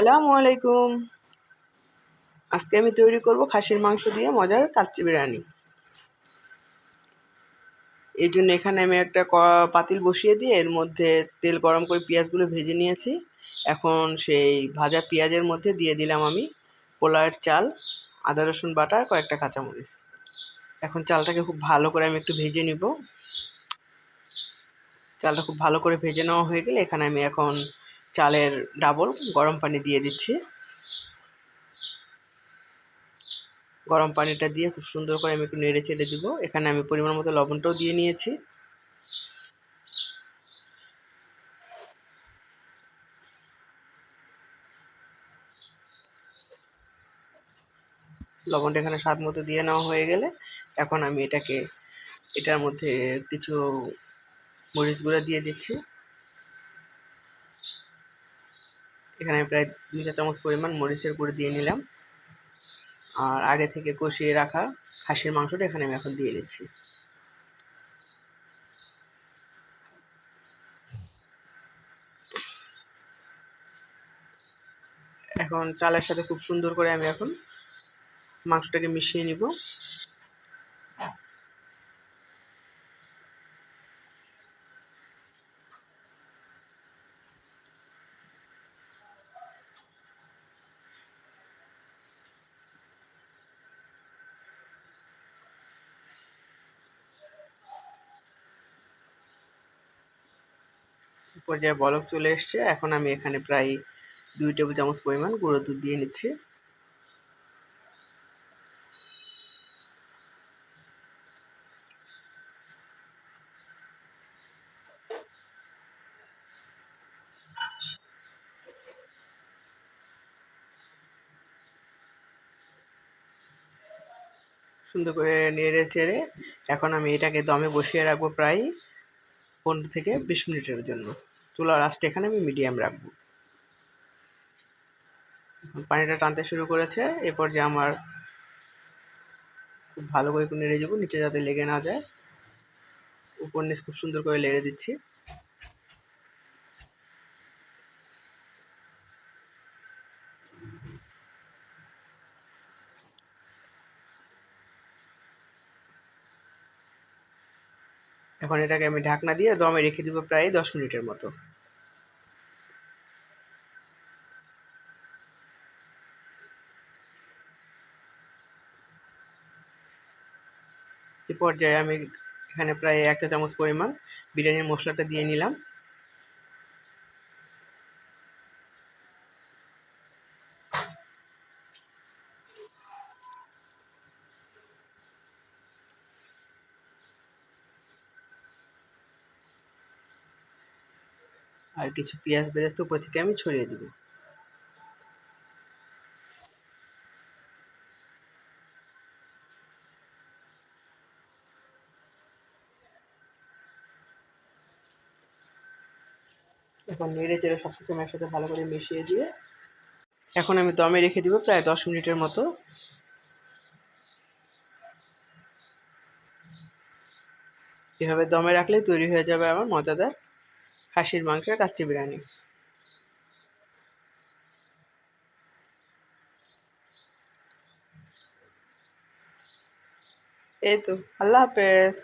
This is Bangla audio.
আসসালামু আলাইকুম। আজকে আমি তৈরি করব খাসির মাংস দিয়ে মজার কাচ্চি বিরিয়ানি। এই জন্য এখানে আমি একটা পাতিল বসিয়ে দিয়ে এর মধ্যে তেল গরম করে পেঁয়াজগুলো ভেজে নিয়েছি। এখন সেই ভাজা পেঁয়াজের মধ্যে দিয়ে দিলাম আমি পোলাওয়ের চাল, আদা, রসুন বাটা কয়েকটা কাঁচামরিচ। এখন চালটাকে খুব ভালো করে আমি একটু ভেজে নিব। চালটা খুব ভালো করে ভেজে নেওয়া হয়ে গেলে এখানে আমি এখন চালের ডাবল, গরম পানি দিয়ে দিচ্ছি। গরম পানিটা দিয়ে খুব সুন্দর করে আমি একটু নেড়ে চেড়ে দিব। এখানে আমি পরিমাণ মতো লবণটাও দিয়ে নিয়েছি। লবণটা এখানে স্বাদ মতো দিয়ে নেওয়া হয়ে গেলে এখন আমি এটাকে, এটার মধ্যে কিছু মরিচ গুঁড়া দিয়ে দিচ্ছি। এখানে প্রায় দুই চা চামচ পরিমাণ মরিচের গুঁড়ো দিয়ে নিলাম। আর আগে থেকে কষিয়ে রাখা খাসির মাংসটা এখানে আমি এখন দিয়ে দিচ্ছি এখন চালের সাথে খুব সুন্দর করে আমি এখন মাংসটাকে মিশিয়ে নিব। পর্যায়ে বলক চলে এসছে। এখন আমি এখানে প্রায় দুই টেবিল চামচ পরিমাণ গুঁড়ো দুধ দিয়ে নিচ্ছি। সুন্দর করে নেড়ে চেড়ে এখন আমি এটাকে দমে বসিয়ে রাখব প্রায় পনেরো থেকে বিশ মিনিটের জন্য। চুলার আঁচটা এখানে আমি মিডিয়াম রাখব। পানিটা টানতে শুরু করেছে, এরপর যে আমার খুব ভালো করে নেড়ে দেবো, নিচে যাতে লেগে না যায়। উপর নিচ খুব সুন্দর করে লেড়ে দিচ্ছি। এখন এটাকে আমি ঢাকনা দিয়ে দমে রেখে দিব প্রায় দশ মিনিটের মতো। এ পর্যায়ে আমি এখানে প্রায় এক চা চামচ পরিমাণ বিরিয়ানির মশলাটা দিয়ে নিলাম। আর কিছু পেঁয়াজ বেরেস্তা উপর থেকে আমি ছড়িয়ে দেবো। এখন নেড়ে চেড়ে সব কিছু আমার সাথে ভালো করে মিশিয়ে দিয়ে এখন আমি দমে রেখে দিব প্রায় দশ মিনিটের মতো। এভাবে দমে রাখলে তৈরি হয়ে যাবে আমার মজাদার খাসির মাংসের কাচ্চি বিরিয়ানি। এই তো, আল্লাহ হাফেজ।